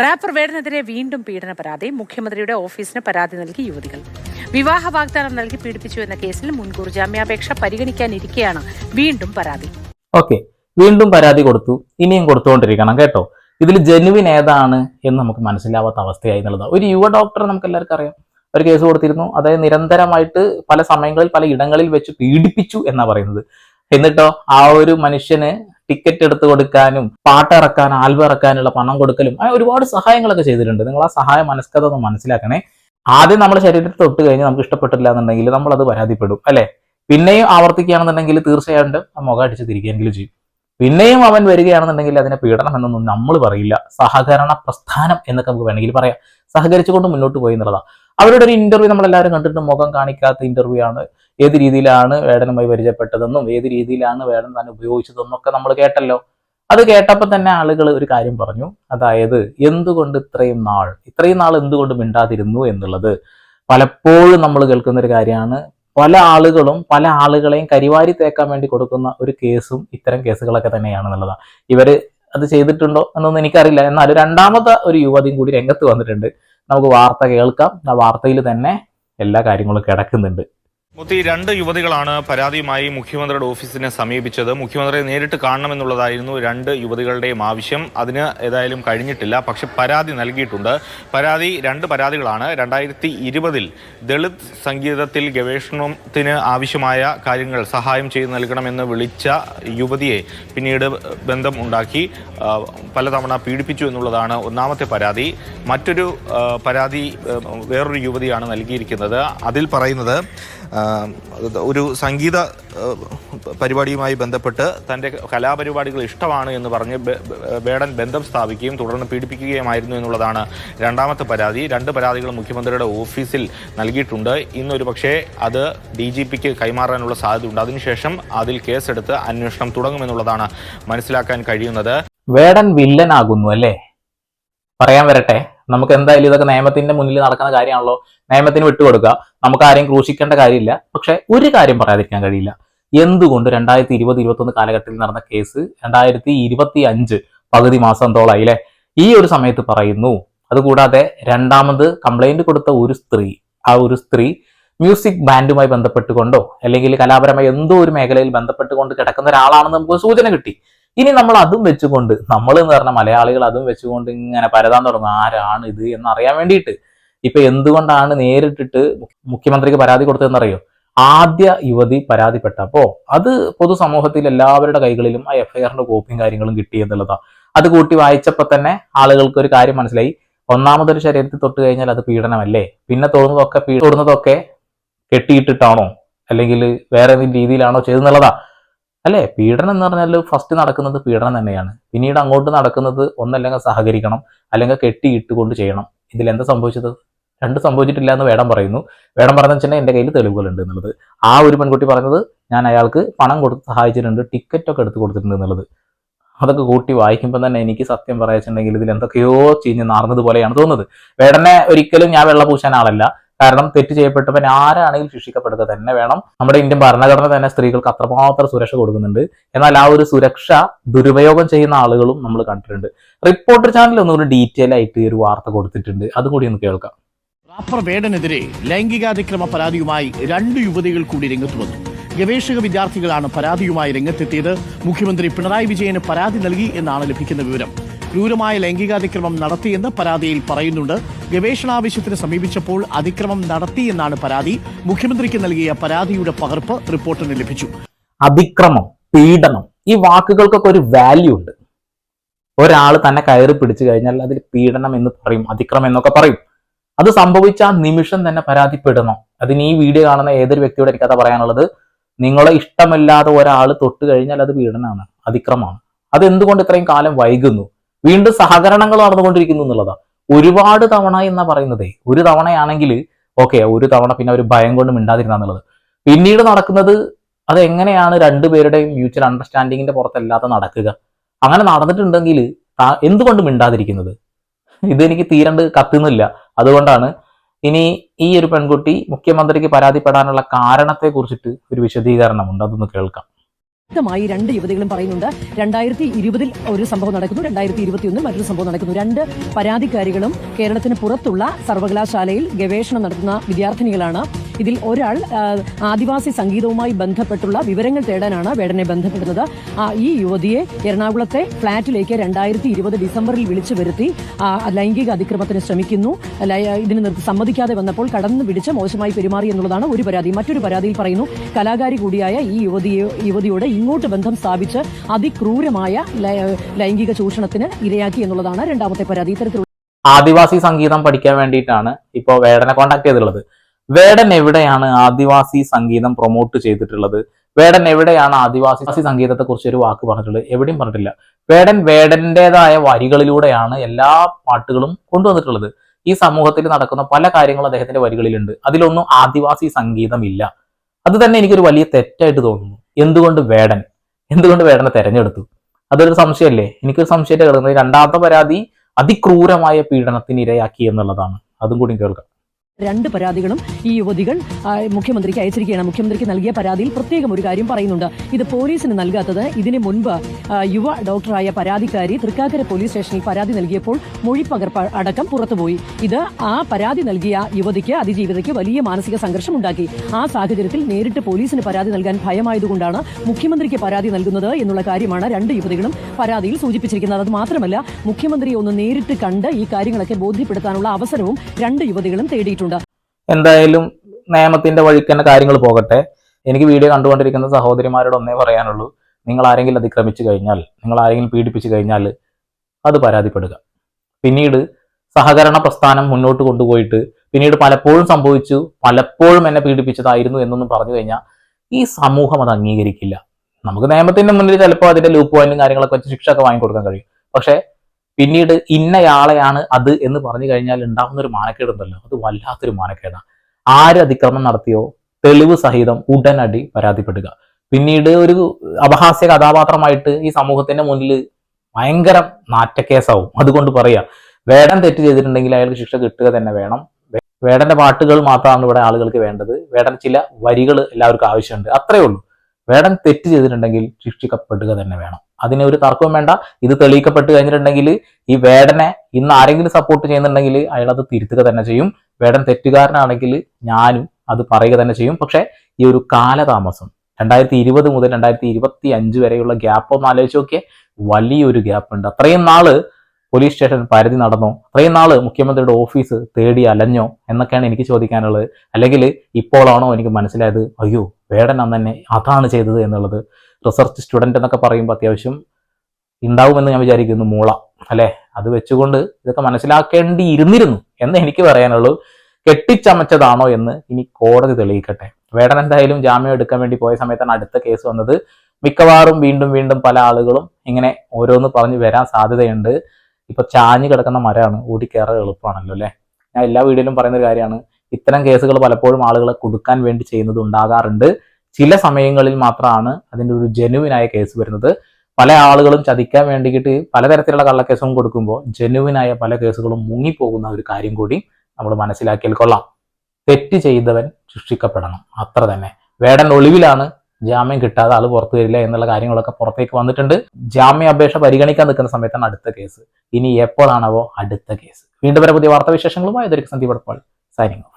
Wrapper വേടനെതിരെ വീണ്ടും പീഡന പരാതി മുഖ്യമന്ത്രിയുടെ ഓഫീസിന് പരാതി നൽകി യുവതികൾ. വിവാഹ വാഗ്ദാനം നൽകി പീഡിപ്പിച്ചു എന്ന കേസിൽ മുൻകൂർ ജാമ്യാപേക്ഷ പരിഗണിക്കാനിരിക്കെയാണ് വീണ്ടും പരാതി. ഓക്കെ. വീണ്ടും പരാതി കൊടുത്തു. ഇനിയും കൊടുത്തുകൊണ്ടിരിക്കണം കേട്ടോ. ഇതിൽ ജെനുവിൻ ഏതാണ് എന്ന് നമുക്ക് മനസ്സിലാവാത്ത അവസ്ഥയായി എന്നുള്ളത്. ഒരു യുവ ഡോക്ടർ നമുക്ക് എല്ലാവർക്കും അറിയാം. ഒരു കേസ് കൊടുത്തിരുന്നു. അതായത് നിരന്തരമായിട്ട് പല സമയങ്ങളിൽ പല ഇടങ്ങളിൽ വെച്ച് പീഡിപ്പിച്ചു എന്നാ പറയുന്നത്. എന്നിട്ടോ ആ ഒരു മനുഷ്യന് ടിക്കറ്റ് എടുത്ത് കൊടുക്കാനും പാട്ട് ഇറക്കാൻ ആൽബം ഇറക്കാനുള്ള പണം കൊടുക്കലും അങ്ങനെ ഒരുപാട് സഹായങ്ങളൊക്കെ ചെയ്തിട്ടുണ്ട്. നിങ്ങൾ ആ സഹായ മനസ്കത ഒന്ന് മനസ്സിലാക്കണേ. ആദ്യം നമ്മുടെ ശരീരത്തിൽ തൊട്ട് കഴിഞ്ഞ് നമുക്ക് ഇഷ്ടപ്പെട്ടില്ല എന്നുണ്ടെങ്കിൽ നമ്മൾ അത് പരാതിപ്പെടും അല്ലെ? പിന്നെയും ആവർത്തിക്കുകയാണെന്നുണ്ടെങ്കിൽ തീർച്ചയായിട്ടും ആ മുഖം അടിച്ച് തിരിക്കുകയെങ്കിലും ചെയ്യും. പിന്നെയും അവൻ വരികയാണെന്നുണ്ടെങ്കിൽ അതിനെ പീഡനം എന്നൊന്നും നമ്മൾ പറയില്ല. സഹകരണ പ്രസ്ഥാനം എന്നൊക്കെ നമുക്ക് വേണമെങ്കിൽ പറയാം. സഹകരിച്ചുകൊണ്ട് മുന്നോട്ട് പോയി എന്നുള്ളതാണ് അവരുടെ ഒരു ഇന്റർവ്യൂ നമ്മളെല്ലാവരും കണ്ടിട്ട് മുഖം കാണിക്കാത്ത ഇന്റർവ്യൂ ആണ്. ഏത് രീതിയിലാണ് വേടനുമായി പരിചയപ്പെട്ടതെന്നും ഏത് രീതിയിലാണ് വേടൻ തന്നെ ഉപയോഗിച്ചതെന്നും ഒക്കെ നമ്മൾ കേട്ടല്ലോ. അത് കേട്ടപ്പോൾ തന്നെ ആളുകൾ ഒരു കാര്യം പറഞ്ഞു. അതായത് എന്തുകൊണ്ട് ഇത്രയും നാൾ ഇത്രയും നാൾ എന്തുകൊണ്ട് മിണ്ടാതിരുന്നു എന്നുള്ളത്. പലപ്പോഴും നമ്മൾ കേൾക്കുന്ന ഒരു കാര്യമാണ്. പല ആളുകളും പല ആളുകളെയും കരിവാരി തേക്കാൻ വേണ്ടി കൊടുക്കുന്ന ഒരു കേസും ഇത്തരം കേസുകളൊക്കെ തന്നെയാണ് എന്നുള്ളത് ഇവർ അത് ചെയ്തിട്ടുണ്ടോ എന്നൊന്നും എനിക്കറിയില്ല. എന്നാൽ രണ്ടാമത്തെ ഒരു യുവതിയും കൂടി രംഗത്ത് വന്നിട്ടുണ്ട്. നമുക്ക് വാർത്ത കേൾക്കാം. ആ വാർത്തയിൽ തന്നെ എല്ലാ കാര്യങ്ങളും കിടക്കുന്നുണ്ട്. മുത്തി രണ്ട് യുവതികളാണ് പരാതിയുമായി മുഖ്യമന്ത്രിയുടെ ഓഫീസിനെ സമീപിച്ചത്. മുഖ്യമന്ത്രിയെ നേരിട്ട് കാണണമെന്നുള്ളതായിരുന്നു രണ്ട് യുവതികളുടെയും ആവശ്യം. അതിന് ഏതായാലും കഴിഞ്ഞിട്ടില്ല. പക്ഷെ പരാതി നൽകിയിട്ടുണ്ട്. പരാതി രണ്ട് പരാതികളാണ്. രണ്ടായിരത്തി ഇരുപതിൽ ദളിത് സംഗീതത്തിൽ ഗവേഷണത്തിന് ആവശ്യമായ കാര്യങ്ങൾ സഹായം ചെയ്ത് നൽകണമെന്ന് വിളിച്ച യുവതിയെ പിന്നീട് ബന്ധം ഉണ്ടാക്കി പലതവണ പീഡിപ്പിച്ചു എന്നുള്ളതാണ് ഒന്നാമത്തെ പരാതി. മറ്റൊരു പരാതി വേറൊരു യുവതിയാണ് നൽകിയിരിക്കുന്നത്. അതിൽ പറയുന്നത് ഒരു സംഗീത പരിപാടിയുമായി ബന്ധപ്പെട്ട് തന്റെ കലാപരിപാടികൾ ഇഷ്ടമാണ് എന്ന് പറഞ്ഞ് ബേഡൻ ബന്ധം സ്ഥാപിക്കുകയും തുടർന്ന് പീഡിപ്പിക്കുകയുമായിരുന്നു എന്നുള്ളതാണ് രണ്ടാമത്തെ പരാതി. രണ്ട് പരാതികൾ മുഖ്യമന്ത്രിയുടെ ഓഫീസിൽ നൽകിയിട്ടുണ്ട്. ഇന്നൊരു പക്ഷേ അത് ഡി ജി പിക്ക് കൈമാറാനുള്ള സാധ്യതയുണ്ട് അതിനുശേഷം അതിൽ കേസെടുത്ത് അന്വേഷണം തുടങ്ങുമെന്നുള്ളതാണ് മനസ്സിലാക്കാൻ കഴിയുന്നത്. വേടൻ വില്ലനാകുന്നു അല്ലേ? പറയാൻ വരട്ടെ. നമുക്ക് എന്തായാലും ഇതൊക്കെ നിയമത്തിന്റെ മുന്നിൽ നടക്കുന്ന കാര്യമാണല്ലോ. നിയമത്തിന് വിട്ടുകൊടുക്കുക. നമുക്ക് ആരെയും ക്രൂശിക്കേണ്ട കാര്യമില്ല. പക്ഷെ ഒരു കാര്യം പറയാതിരിക്കാൻ കഴിയില്ല. എന്തുകൊണ്ട് രണ്ടായിരത്തി ഇരുപത് ഇരുപത്തൊന്ന് കാലഘട്ടത്തിൽ നടന്ന കേസ് രണ്ടായിരത്തി ഇരുപത്തി അഞ്ച് പകുതി മാസം എന്തോളായി അല്ലെ? ഈ ഒരു സമയത്ത് പറയുന്നു അതുകൂടാതെ രണ്ടാമത് കംപ്ലൈന്റ് കൊടുത്ത ഒരു സ്ത്രീ ആ ഒരു സ്ത്രീ മ്യൂസിക് ബാൻഡുമായി ബന്ധപ്പെട്ടുകൊണ്ടോ അല്ലെങ്കിൽ കലാപരമായി എന്തോ ഒരു മേഖലയിൽ ബന്ധപ്പെട്ടുകൊണ്ട് കിടക്കുന്ന ഒരാളാണെന്ന് നമുക്ക് സൂചന കിട്ടി. ഇനി നമ്മൾ അതും വെച്ചുകൊണ്ട് നമ്മൾ എന്ന് പറഞ്ഞ മലയാളികൾ അതും വെച്ചുകൊണ്ട് ഇങ്ങനെ പരതാൻ തുടങ്ങും. ആരാണ് ഇത് എന്നറിയാൻ വേണ്ടിയിട്ട്. ഇപ്പൊ എന്തുകൊണ്ടാണ് നേരിട്ടിട്ട് മുഖ്യമന്ത്രിക്ക് പരാതി കൊടുത്തതെന്നറിയോ? ആദ്യ യുവതി പരാതിപ്പെട്ടപ്പോ അത് പൊതുസമൂഹത്തിൽ എല്ലാവരുടെ കൈകളിലും ആ എഫ്ഐആറിന്റെ കോപ്പിയും കാര്യങ്ങളും കിട്ടി എന്നുള്ളതാണ് അത് കൂട്ടി വായിച്ചപ്പോ തന്നെ ആളുകൾക്ക് ഒരു കാര്യം മനസ്സിലായി. ഒന്നാമതൊരു ശരീരത്തിൽ തൊട്ട് കഴിഞ്ഞാൽ അത് പീഡനമല്ലേ? പിന്നെ തോന്നുന്നതൊക്കെ പീ- തോന്നുന്നതൊക്കെ കെട്ടിയിട്ടിട്ടാണോ? അല്ലെങ്കിൽ വേറെ ഏതെങ്കിലും രീതിയിലാണോ ചെയ്തെന്നുള്ളതാ അല്ലേ? പീഡനം എന്ന് പറഞ്ഞാൽ ഫസ്റ്റ് നടക്കുന്നത് പീഡനം തന്നെയാണ്. പിന്നീട് അങ്ങോട്ട് നടക്കുന്നത് ഒന്നല്ലെങ്കിൽ സഹകരിക്കണം അല്ലെങ്കിൽ കെട്ടിയിട്ട് കൊണ്ട് ചെയ്യണം. ഇതിൽ എന്താ സംഭവിച്ചത്? രണ്ട് സംഭവിച്ചിട്ടില്ല എന്ന് വേടം പറയുന്നു. വേടം പറഞ്ഞു വെച്ചാൽ എന്റെ കയ്യിൽ തെളിവുകളുണ്ട് എന്നുള്ളത്. ആ ഒരു പെൺകുട്ടി പറഞ്ഞത് ഞാൻ അയാൾക്ക് പണം കൊടുത്ത് സഹായിച്ചിട്ടുണ്ട് ടിക്കറ്റ് ഒക്കെ എടുത്ത് കൊടുത്തിട്ടുണ്ട് എന്നുള്ളത്. അതൊക്കെ കൂട്ടി വായിക്കുമ്പോൾ തന്നെ എനിക്ക് സത്യം പറയാച്ചിട്ടുണ്ടെങ്കിൽ ഇതിൽ എന്തൊക്കെയോ ചീഞ്ഞ് നാർന്നത് പോലെയാണ് തോന്നുന്നത്. വേടനെ ഒരിക്കലും ഞാൻ വെള്ള പൂശാൻ ആളല്ല. കാരണം തെറ്റ് ചെയ്യപ്പെട്ടവൻ ആരാണെങ്കിലും ശിക്ഷിക്കപ്പെടുക തന്നെ വേണം. നമ്മുടെ ഇന്ത്യൻ ഭരണഘടന തന്നെ സ്ത്രീകൾക്ക് അത്രമാത്രം സുരക്ഷ കൊടുക്കുന്നുണ്ട്. എന്നാൽ ആ ഒരു സുരക്ഷ ദുരുപയോഗം ചെയ്യുന്ന ആളുകളും നമ്മൾ കണ്ടിട്ടുണ്ട്. റിപ്പോർട്ടർ ചാനൽ ഒന്നുകൂടി ഡീറ്റെയിൽ ആയിട്ട് ഒരു വാർത്ത കൊടുത്തിട്ടുണ്ട്. അതുകൂടി ഒന്ന് കേൾക്കാം. റാപ്പർ വേടനെതിരെ ലൈംഗികാതിക്രമ പരാതിയുമായി രണ്ട് യുവതികൾ കൂടി രംഗത്ത് വന്നു. ഗവേഷക വിദ്യാർത്ഥികളാണ് പരാതിയുമായി രംഗത്തെത്തിയത്. മുഖ്യമന്ത്രി പിണറായി വിജയന് പരാതി നൽകി എന്നാണ് ലഭിക്കുന്ന വിവരം. ക്രൂരമായ ലൈംഗികാതിക്രമം നടത്തിയെന്ന് പരാതിയിൽ പറയുന്നുണ്ട്. ഗവേഷണാവശ്യത്തിന് സമീപിച്ചപ്പോൾ അതിക്രമം നടത്തിയെന്നാണ് പരാതി. മുഖ്യമന്ത്രിക്ക് നൽകിയ പരാതിയുടെ പകർപ്പ് റിപ്പോർട്ടിന് ലഭിച്ചു. അതിക്രമം പീഡനം ഈ വാക്കുകൾക്കൊക്കെ ഒരു വാല്യൂ ഉണ്ട്. ഒരാൾ തന്നെ കയറി പിടിച്ചു കഴിഞ്ഞാൽ അതിൽ പീഡനം എന്ന് പറയും അതിക്രമം എന്നൊക്കെ പറയും. അത് സംഭവിച്ച നിമിഷം തന്നെ പരാതിപ്പെടണം അതിന് ഈ വീഡിയോ കാണുന്ന ഏതൊരു വ്യക്തിയോട് എനിക്കത് പറയാനുള്ളത്? നിങ്ങളെ ഇഷ്ടമില്ലാതെ ഒരാൾ തൊട്ട് കഴിഞ്ഞാൽ അത് പീഡനമാണ് അതിക്രമമാണ്. അത് എന്തുകൊണ്ട് ഇത്രയും കാലം വൈകുന്നു? വീണ്ടും സഹകരണങ്ങൾ നടന്നുകൊണ്ടിരിക്കുന്നു എന്നുള്ളതാണ്. ഒരുപാട് തവണ എന്നാ പറയുന്നത് ഒരു തവണയാണെങ്കിൽ ഓക്കെ ഒരു തവണ പിന്നെ ഒരു ഭയം കൊണ്ട് മിണ്ടാതിരുന്നാന്നുള്ളത് പിന്നീട് നടക്കുന്നത് അത് എങ്ങനെയാണ് രണ്ടുപേരുടെയും മ്യൂച്വൽ അണ്ടർസ്റ്റാൻഡിങ്ങിന്റെ പുറത്തല്ലാതെ നടക്കുക? അങ്ങനെ നടന്നിട്ടുണ്ടെങ്കിൽ എന്തുകൊണ്ട് മിണ്ടാതിരിക്കുന്നത്? ഇതെനിക്ക് തീരണ്ട് കത്തുന്നില്ല. അതുകൊണ്ടാണ് ഇനി ഈ ഒരു പെൺകുട്ടി മുഖ്യമന്ത്രിക്ക് പരാതിപ്പെടാനുള്ള കാരണത്തെ കുറിച്ചിട്ട് ഒരു വിശദീകരണമുണ്ട്. അതൊന്ന് കേൾക്കാം. വ്യക്തമായി രണ്ട് യുവതികളും പറയുന്നുണ്ട്. രണ്ടായിരത്തി ഇരുപതിൽ ഒരു സംഭവം നടക്കുന്നു. രണ്ടായിരത്തി ഇരുപത്തിയൊന്നിൽ മറ്റൊരു സംഭവം നടക്കുന്നു. രണ്ട് പരാതിക്കാരികളും കേരളത്തിന് പുറത്തുള്ള സർവകലാശാലയിൽ ഗവേഷണം നടത്തുന്ന വിദ്യാർത്ഥിനികളാണ് ഇതിൽ ഒരാൾ ആദിവാസി സംഗീതവുമായി ബന്ധപ്പെട്ടുള്ള വിവരങ്ങൾ തേടാനാണ് വേടനെ ബന്ധപ്പെടുന്നത്. ഈ യുവതിയെ എറണാകുളത്തെ ഫ്ളാറ്റിലേക്ക് രണ്ടായിരത്തി ഇരുപത് ഡിസംബറിൽ വിളിച്ചു വരുത്തി ലൈംഗിക അതിക്രമത്തിന് ശ്രമിക്കുന്നു. ഇതിന് സമ്മതിക്കാതെ വന്നപ്പോൾ കടന്നു പിടിച്ച് മോശമായി പെരുമാറി എന്നുള്ളതാണ് ഒരു പരാതി. മറ്റൊരു പരാതിയിൽ പറയുന്നു കലാകാരി കൂടിയായ ഈ യുവതിയെ യുവതിയോട് ഇങ്ങോട്ട് ബന്ധം സ്ഥാപിച്ച് അതിക്രൂരമായ ലൈംഗിക ചൂഷണത്തിന് ഇരയാക്കി എന്നുള്ളതാണ് രണ്ടാമത്തെ പരാതി. ഇത്തരത്തിലുള്ള ആദിവാസി സംഗീതം പഠിക്കാൻ വേണ്ടിയിട്ടാണ് ഇപ്പോൾ വേടനെ കോണ്ടാക്ട് ചെയ്തിട്ടുള്ളത് വേടൻ എവിടെയാണ് ആദിവാസി സംഗീതം പ്രൊമോട്ട് ചെയ്തിട്ടുള്ളത്? വേടൻ എവിടെയാണ് ആദിവാസി സംഗീതത്തെ കുറിച്ച് ഒരു വാക്ക് പറഞ്ഞിട്ടുള്ളത്? എവിടെയും പറഞ്ഞിട്ടില്ല. വേടൻ വേടന്റേതായ വരികളിലൂടെയാണ് എല്ലാ പാട്ടുകളും കൊണ്ടുവന്നിട്ടുള്ളത്. ഈ സമൂഹത്തിൽ നടക്കുന്ന പല കാര്യങ്ങളും അദ്ദേഹത്തിന്റെ വരികളിലുണ്ട്. അതിലൊന്നും ആദിവാസി സംഗീതം ഇല്ല അത് തന്നെ എനിക്കൊരു വലിയ തെറ്റായിട്ട് തോന്നുന്നു. എന്തുകൊണ്ട് വേടൻ? എന്തുകൊണ്ട് വേടനെ തെരഞ്ഞെടുത്തു? അതൊരു സംശയമല്ലേ? എനിക്കൊരു സംശയത്തെ കിടക്കുന്നത് രണ്ടാമത്തെ പരാതി അതിക്രൂരമായ പീഡനത്തിന് ഇരയാക്കി എന്നുള്ളതാണ്. അതും കൂടി കേൾക്കാം. രണ്ട് പരാതികളും ഈ യുവതികൾ മുഖ്യമന്ത്രിക്ക് അയച്ചിരിക്കുകയാണ്. മുഖ്യമന്ത്രിക്ക് നൽകിയ പരാതിയിൽ പ്രത്യേകം ഒരു കാര്യം പറയുന്നുണ്ട്. ഇത് പോലീസിന് നൽകാത്തത് ഇതിനു മുൻപ് യുവ ഡോക്ടറായ പരാതിക്കാരി തൃക്കാക്കര പോലീസ് സ്റ്റേഷനിൽ പരാതി നൽകിയപ്പോൾ മൊഴിപ്പകർപ്പ് അടക്കം പുറത്തുപോയി. ഇത് ആ പരാതി നൽകിയ യുവതിക്ക് അതിജീവിതയ്ക്ക് വലിയ മാനസിക സംഘർഷം ഉണ്ടാക്കി ആ സാഹചര്യത്തിൽ നേരിട്ട് പോലീസിന് പരാതി നൽകാൻ ഭയമായതുകൊണ്ടാണ് മുഖ്യമന്ത്രിക്ക് പരാതി നൽകുന്നത് എന്നുള്ള കാര്യമാണ് രണ്ട് യുവതികളും പരാതിയിൽ സൂചിപ്പിച്ചിരിക്കുന്നത്. അത് മാത്രമല്ല മുഖ്യമന്ത്രിയെ ഒന്ന് നേരിട്ട് കണ്ട് ഈ കാര്യങ്ങളൊക്കെ ബോധ്യപ്പെടുത്താനുള്ള അവസരവും രണ്ട് യുവതികളും തേടിയിട്ടുണ്ട്. എന്തായാലും നിയമത്തിന്റെ വഴിക്ക് തന്നെ കാര്യങ്ങൾ പോകട്ടെ. എനിക്ക് വീഡിയോ കണ്ടുകൊണ്ടിരിക്കുന്ന സഹോദരിമാരോട് ഒന്നേ പറയാനുള്ളൂ. നിങ്ങൾ ആരെങ്കിലും അതിക്രമിച്ചു കഴിഞ്ഞാൽ നിങ്ങൾ ആരെങ്കിലും പീഡിപ്പിച്ചു കഴിഞ്ഞാൽ അത് പരാതിപ്പെടുക. പിന്നീട് സഹകരണ പ്രസ്ഥാനം മുന്നോട്ട് കൊണ്ടുപോയിട്ട് പിന്നീട് പലപ്പോഴും സംഭവിച്ചു പലപ്പോഴും എന്നെ പീഡിപ്പിച്ചതായിരുന്നു എന്നൊന്നും പറഞ്ഞു കഴിഞ്ഞാൽ ഈ സമൂഹം അത് അംഗീകരിക്കില്ല. നമുക്ക് നിയമത്തിന്റെ മുന്നിൽ ചിലപ്പോൾ അതിന്റെ ലൂപ്പ് പോയിന്റും കാര്യങ്ങളൊക്കെ വെച്ച് ശിക്ഷ ഒക്കെ വാങ്ങിക്കൊടുക്കാൻ കഴിയും. പക്ഷെ പിന്നീട് ഇന്നയാളെയാണ് അത് എന്ന് പറഞ്ഞു കഴിഞ്ഞാൽ ഉണ്ടാകുന്ന ഒരു മാനക്കേടുണ്ടല്ലോ. അത് വല്ലാത്തൊരു മാനക്കേടാണ് ആര് അതിക്രമം നടത്തിയോ? തെളിവ് സഹിതം ഉടനടി പരാതിപ്പെടുക. പിന്നീട് ഒരു അപഹാസ്യ കഥാപാത്രമായിട്ട് ഈ സമൂഹത്തിന്റെ മുന്നിൽ ഭയങ്കര നാറ്റക്കേസാവും. അതുകൊണ്ട് പറയാ വേടം തെറ്റ് ചെയ്തിട്ടുണ്ടെങ്കിൽ അയാൾക്ക് ശിക്ഷ കിട്ടുക തന്നെ വേണം. വേടന്റെ പാട്ടുകൾ മാത്രമാണ് ഇവിടെ ആളുകൾക്ക് വേണ്ടത്. വേടൻ ചില വരികൾ എല്ലാവർക്കും ആവശ്യമുണ്ട്. അത്രയേ ഉള്ളൂ. വേടൻ തെറ്റ് ചെയ്തിട്ടുണ്ടെങ്കിൽ ശിക്ഷിക്കപ്പെടുക തന്നെ വേണം. അതിന് ഒരു തർക്കവും വേണ്ട. ഇത് തെളിയിക്കപ്പെട്ട് കഴിഞ്ഞിട്ടുണ്ടെങ്കിൽ ഈ വേടനെ ഇന്ന് ആരെങ്കിലും സപ്പോർട്ട് ചെയ്യുന്നുണ്ടെങ്കിൽ അയാൾ അത് തിരുത്തുക തന്നെ ചെയ്യും. വേടൻ തെറ്റുകാരനാണെങ്കിൽ ഞാനും അത് പറയുക തന്നെ ചെയ്യും. പക്ഷെ ഈ ഒരു കാലതാമസം രണ്ടായിരത്തി ഇരുപത് മുതൽ രണ്ടായിരത്തി ഇരുപത്തി അഞ്ച് വരെയുള്ള ഗ്യാപ്പ് ഒന്ന് ആലോചിച്ച് നോക്കിയാൽ വലിയൊരു ഗ്യാപ്പ് ഉണ്ട്. അത്രയും നാൾ പോലീസ് സ്റ്റേഷൻ പരിധി നടന്നോ അത്രയും നാൾ മുഖ്യമന്ത്രിയുടെ ഓഫീസ് തേടി അലഞ്ഞോ എന്നൊക്കെയാണ് എനിക്ക് ചോദിക്കാനുള്ളത്. അല്ലെങ്കിൽ ഇപ്പോഴാണോ എനിക്ക് മനസ്സിലായത് അയ്യോ വേടൻ അന്ന് തന്നെ അതാണ് ചെയ്തത് എന്നുള്ളത്. റിസർച്ച് സ്റ്റുഡന്റ് എന്നൊക്കെ പറയുമ്പോൾ അത്യാവശ്യം ഉണ്ടാവുമെന്ന് ഞാൻ വിചാരിക്കുന്നു മൂള അല്ലേ? അത് വെച്ചുകൊണ്ട് ഇതൊക്കെ മനസ്സിലാക്കേണ്ടിയിരുന്നിരുന്നു എന്ന് എനിക്ക് പറയാനുള്ളൂ. കെട്ടിച്ചമച്ചതാണോ എന്ന് ഇനി കോടതി തെളിയിക്കട്ടെ. വേടൻ എന്തായാലും ജാമ്യം എടുക്കാൻ വേണ്ടി പോയ സമയത്താണ് അടുത്ത കേസ് വന്നത്. മിക്കവാറും വീണ്ടും വീണ്ടും പല ആളുകളും ഇങ്ങനെ ഓരോന്ന് പറഞ്ഞു വരാൻ സാധ്യതയുണ്ട്. ഇപ്പൊ ചാഞ്ഞു കിടക്കുന്ന മരമാണ് ഓടിക്കയറാൻ എളുപ്പമാണല്ലോ അല്ലെ? ഞാൻ എല്ലാ വീഡിയോയിലും പറയുന്ന ഒരു കാര്യമാണ് ഇത്തരം കേസുകൾ പലപ്പോഴും ആളുകളെ കൊടുക്കാൻ വേണ്ടി ചെയ്യുന്നത് ഉണ്ടാകാറുണ്ട്. ചില സമയങ്ങളിൽ മാത്രമാണ് അതിന്റെ ഒരു ജെനുവിനായ കേസ് വരുന്നത്. പല ആളുകളും ചതിക്കാൻ വേണ്ടിയിട്ട് പലതരത്തിലുള്ള കള്ളക്കേസും കൊടുക്കുമ്പോൾ ജെനുവിനായ പല കേസുകളും മുങ്ങിപ്പോകുന്ന ഒരു കാര്യം കൂടി നമ്മൾ മനസ്സിലാക്കിയാൽ കൊള്ളാം. തെറ്റ് ചെയ്തവൻ ശിക്ഷിക്കപ്പെടണം. അത്ര തന്നെ. വേടൻ ഒളിവിലാണ് ജാമ്യം കിട്ടാതെ ആൾ പുറത്തു വരില്ല എന്നുള്ള കാര്യങ്ങളൊക്കെ പുറത്തേക്ക് വന്നിട്ടുണ്ട്. ജാമ്യ അപേക്ഷ പരിഗണിക്കാൻ നിൽക്കുന്ന സമയത്താണ് അടുത്ത കേസ് ഇനി എപ്പോഴാണവോ അടുത്ത കേസ് വീണ്ടും വരെ പുതിയ വാർത്താവിശേഷങ്ങളുമായി. ഇതൊരു സന്ദീപ് സൈനിങ്